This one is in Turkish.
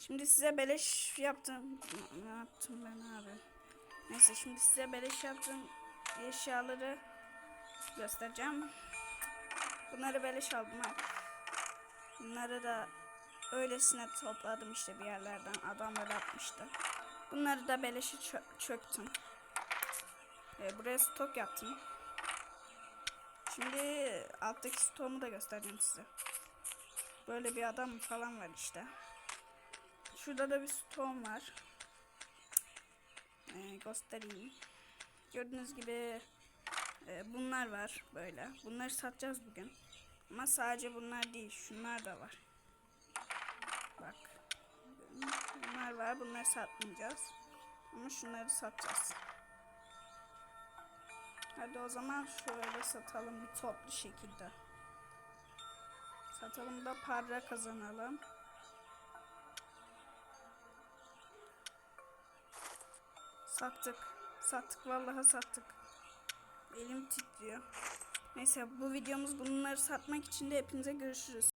Şimdi size beleş yaptım. Ne yaptım ben abi? Neyse şimdi size beleş yaptığım eşyaları göstereceğim. Bunları beleş aldım. Bunları da öylesine topladım işte bir yerlerden. Adamlar atmıştı. Bunları da beleşe çö- çöktüm. Ee, buraya stok yaptım. Şimdi alttaki stoğumu da göstereceğim size. Böyle bir adam falan var işte. Şurada da bir stoğum var. Ee, göstereyim. Gördüğünüz gibi e, bunlar var böyle. Bunları satacağız bugün. Ama sadece bunlar değil. Şunlar da var. Bak. Bunlar var. Bunları satmayacağız. Ama şunları satacağız. Hadi o zaman şöyle satalım bir toplu şekilde. Satalım da para kazanalım. Sattık. Sattık vallahi sattık. Elim titriyor. Neyse bu videomuz bunları satmak için de hepinize görüşürüz.